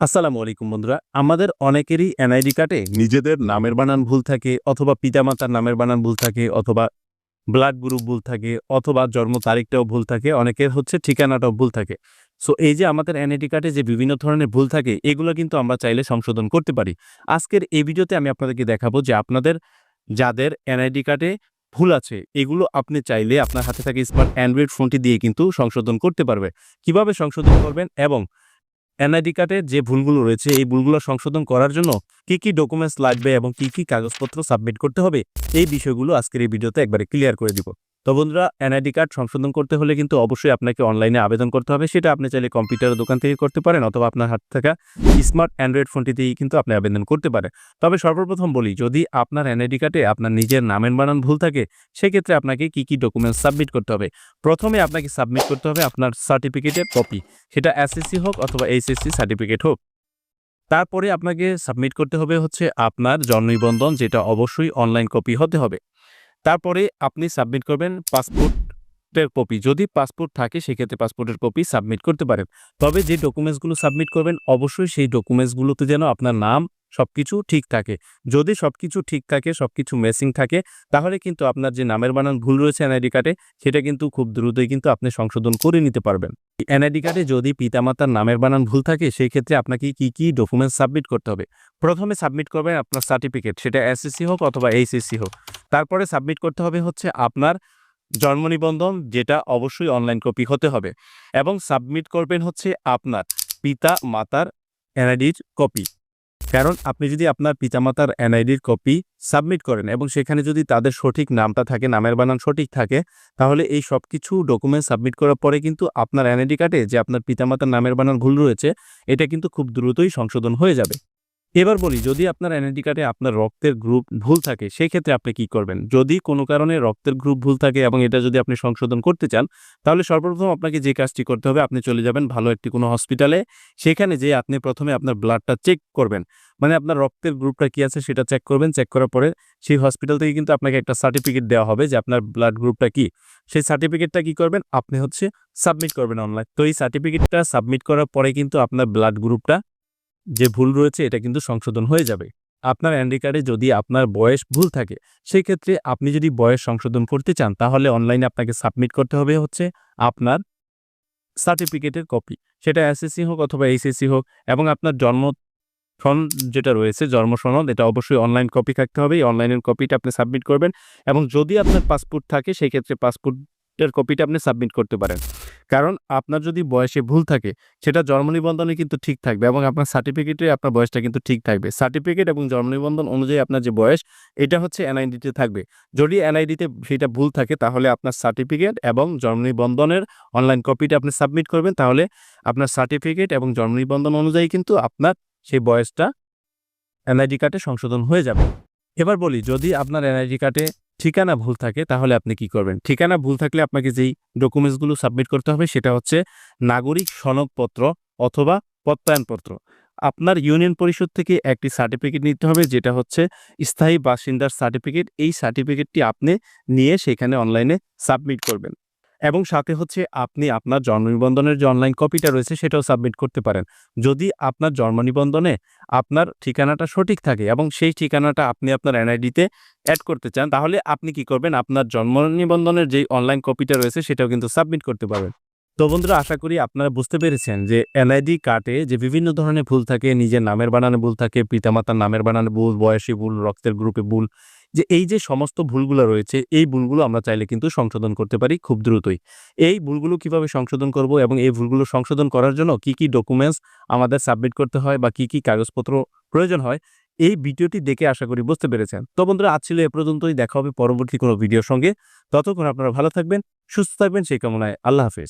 আসসালামু আলাইকুম বন্ধুরা, আমাদের অনেকেরই এনআইডি কার্ডে নিজেদের নামের বানান ভুল থাকে, অথবা পিতামাতার নামের বানান ভুল থাকে, অথবা ব্লাড গ্রুপ ভুল থাকে, অথবা জন্ম তারিখটাও ভুল থাকে, অনেকের হচ্ছে ঠিকানাটাও ভুল থাকে। সো, এই যে আমাদের এনআইডি কার্ডে যে বিভিন্ন ধরনের ভুল থাকে, এগুলো কিন্তু আমরা চাইলে সংশোধন করতে পারি। আজকের এই ভিডিওতে আমি আপনাদেরকে দেখাবো যে আপনাদের যাদের এনআইডি কার্ডে ভুল আছে, এগুলো আপনি চাইলে আপনার হাতে থাকা স্মার্ট অ্যান্ড্রয়েড ফোনটি দিয়ে কিন্তু সংশোধন করতে পারবে। কীভাবে সংশোধন করবেন এবং এনআইডি কার্ডে যে ভুলগুলো রয়েছে, এই ভুলগুলো সংশোধন করার জন্য কি কি ডকুমেন্টস লাগবে এবং কি কি কাগজপত্র সাবমিট করতে হবে, এই বিষয়গুলো আজকের এই ভিডিওতে একবারে ক্লিয়ার করে দিব। তো বন্ধুরা, এনআইডি কার্ড সংশোধন করতে হলে কিন্তু অবশ্যই আপনাকে অনলাইনে আবেদন করতে হবে। সেটা আপনি চাইলে কম্পিউটারের দোকান থেকে করতে পারেন অথবা আপনার হাত থাকা স্মার্ট অ্যান্ড্রয়েড ফোনটিতেই কিন্তু আপনি আবেদন করতে পারেন। তবে সর্বপ্রথম বলি, যদি আপনার এনআইডি কার্ডে আপনার নিজের নামের বানান ভুল থাকে, সেক্ষেত্রে আপনাকে কি কি ডকুমেন্টস সাবমিট করতে হবে? প্রথমে আপনাকে সাবমিট করতে হবে আপনার সার্টিফিকেটের কপি। সেটা এসএসসি হোক অথবা এইচএসসি সার্টিফিকেট হোক। তারপরে আপনাকে সাবমিট করতে হবে হচ্ছে আপনার জন্ম নিবন্ধন যেটা অবশ্যই অনলাইন কপি হতে হবে। তারপরে আপনি সাবমিট করবেন পাসপোর্টের কপি যদি পাসপোর্ট থাকে, সেক্ষেত্রে পাসপোর্টের কপি সাবমিট করতে পারেন। তবে যে ডকুমেন্টসগুলো সাবমিট করবেন, অবশ্যই সেই ডকুমেন্টসগুলোতে যেন আপনার নাম, সবকিছু ঠিক থাকে। যদি সবকিছু ঠিক থাকে, সবকিছু মেসিং থাকে, তাহলে কিন্তু আপনার যে নামের বানান ভুল রয়েছে এনআইডি কার্ডে সেটা কিন্তু খুব দ্রুতই কিন্তু আপনি সংশোধন করে নিতে পারবেন। এনআইডি কার্ডে যদি পিতামাতার নামের বানান ভুল থাকে সেই ক্ষেত্রে আপনাকে কি কি ডকুমেন্টস সাবমিট করতে হবে? প্রথমে সাবমিট করবেন আপনার সার্টিফিকেট সেটা এসএসসি হোক অথবা এইচএসসি হোক। তারপরে সাবমিট করতে হবে হচ্ছে আপনার জন্ম নিবন্ধন, যেটা অবশ্যই অনলাইন কপি হতে হবে। এবং সাবমিট করবেন হচ্ছে আপনার পিতা মাতার এনআইডির কপি কারণ আপনি যদি আপনার পিতামাতার এনআইডির কপি সাবমিট করেন এবং সেখানে যদি তাদের সঠিক নামটা থাকে, নামের বানান সঠিক থাকে, তাহলে এই সব কিছু ডকুমেন্ট সাবমিট করার পরে কিন্তু আপনার এনআইডি কার্ডে যে আপনার পিতামাতার নামের বানান ভুল রয়েছে, এটা কিন্তু খুব দ্রুতই সংশোধন হয়ে যাবে। এবার বলি, যদি আপনার এনআইডি কার্ডে আপনার রক্তের গ্রুপ ভুল থাকে সেই ক্ষেত্রে আপনি কি করবেন? যদি কোনো কারণে রক্তের গ্রুপ ভুল থাকে এবং এটা যদি আপনি সংশোধন করতে চান, তাহলে সর্বপ্রথম আপনাকে যে কাজটি করতে হবে, আপনি চলে যাবেন ভালো একটি কোনো হসপিটালে সেখানে যে আপনি প্রথমে আপনার ব্লাডটা চেক করবেন। মানে আপনার রক্তের গ্রুপটা কি আছে সেটা চেক করবেন চেক করার পরে সেই হসপিটাল থেকে কিন্তু আপনাকে একটা সার্টিফিকেট দেওয়া হবে যে আপনার ব্লাড গ্রুপটা কি। সেই সার্টিফিকেটটা কি করবেন? আপনি হচ্ছে সাবমিট করবেন অনলাইন তো এই সার্টিফিকেটটা সাবমিট করার পরে কিন্তু আপনার ব্লাড গ্রুপটা যে ভুল রয়েছে, এটা কিন্তু সংশোধন হয়ে যাবে। আপনার অ্যান্ডি কার্ডে যদি আপনার বয়স ভুল থাকে সেই ক্ষেত্রে আপনি যদি বয়স সংশোধন করতে চান, তাহলে অনলাইনে আপনাকে সাবমিট করতে হবে হচ্ছে আপনার সার্টিফিকেটের কপি সেটা এসএসসি হোক অথবা এইচএসসি হোক, এবং আপনার জন্ম সনদ যেটা রয়েছে, জন্ম সনদ, এটা অবশ্যই অনলাইন কপি থাকতে হবে। এই অনলাইনের কপিটা আপনি সাবমিট করবেন, এবং যদি আপনার পাসপোর্ট থাকে সেই ক্ষেত্রে পাসপোর্টের কপিটা আপনি সাবমিট করতে পারেন। কারণ আপনার যদি বয়সে ভুল থাকে, সেটা জন্ম নিবন্ধনে কিন্তু ঠিক থাকবে এবং আপনার সার্টিফিকেটে আপনার বয়সটা কিন্তু ঠিক থাকবে। সার্টিফিকেট এবং জন্ম নিবন্ধন অনুযায়ী আপনার যে বয়স, এটা হচ্ছে এনআইডিতে থাকবে। যদি এনআইডিতে সেটা ভুল থাকে, তাহলে আপনার সার্টিফিকেট এবং জন্ম নিবন্ধনের অনলাইন কপিটা আপনি সাবমিট করবেন। তাহলে আপনার সার্টিফিকেট এবং জন্ম নিবন্ধন অনুযায়ী কিন্তু আপনার সেই বয়সটা এনআইডি কার্ডে সংশোধন হয়ে যাবে। এবার বলি, যদি আপনার এনআইডি কার্ডে ঠিকানা ভুল থাকে, তাহলে আপনি কি করবেন? ঠিকানা ভুল থাকলে আপনাকে যেই ডকুমেন্টসগুলো সাবমিট করতে হবে, সেটা হচ্ছে নাগরিক সনদপত্র অথবা প্রত্যয়নপত্র। আপনার ইউনিয়ন পরিষদ থেকে একটি সার্টিফিকেট নিতে হবে, যেটা হচ্ছে স্থায়ী বাসিন্দার সার্টিফিকেট এই সার্টিফিকেটটি আপনি নিয়ে সেখানে অনলাইনে সাবমিট করবেন। এবং সাথে হচ্ছে আপনি আপনার জন্ম নিবন্ধনের যে অনলাইন কপিটা রয়েছে, সেটাও সাবমিট করতে পারেন। যদি আপনার জন্ম নিবন্ধনে আপনার ঠিকানাটা সঠিক থাকে এবং সেই ঠিকানাটা আপনি আপনার এনআইডিতে অ্যাড করতে চান, তাহলে আপনি কি করবেন? আপনার জন্ম নিবন্ধনের যেই অনলাইন কপিটা রয়েছে, সেটাও কিন্তু সাবমিট করতে পারবেন। তো বন্ধুরা, আশা করি আপনারা বুঝতে পেরেছেন যে এনআইডি কার্ডে যে বিভিন্ন ধরনের ভুল থাকে, নিজের নামের বানানে ভুল থাকে, পিতামাতার নামের বানানে ভুল, বয়সী ভুল, রক্তের গ্রুপে ভুল যে এই যে সমস্ত ভুলগুলো রয়েছে, এই ভুলগুলো আমরা চাইলে কিন্তু সংশোধন করতে পারি খুব দ্রুতই। এই ভুলগুলো কীভাবে সংশোধন করব এবং এই ভুলগুলো সংশোধন করার জন্য কি কি ডকুমেন্টস আমাদের সাবমিট করতে হয় বা কি কি কাগজপত্র প্রয়োজন হয়, এই ভিডিওটি দেখে আশা করি বুঝতে পেরেছেন। তো বন্ধুরা, আজ ছিল এ পর্যন্তই। দেখা হবে পরবর্তী কোনো ভিডিওর সঙ্গে। ততক্ষণ আপনারা ভালো থাকবেন, সুস্থ থাকবেন, সেই কামনায় আল্লাহ হাফেজ।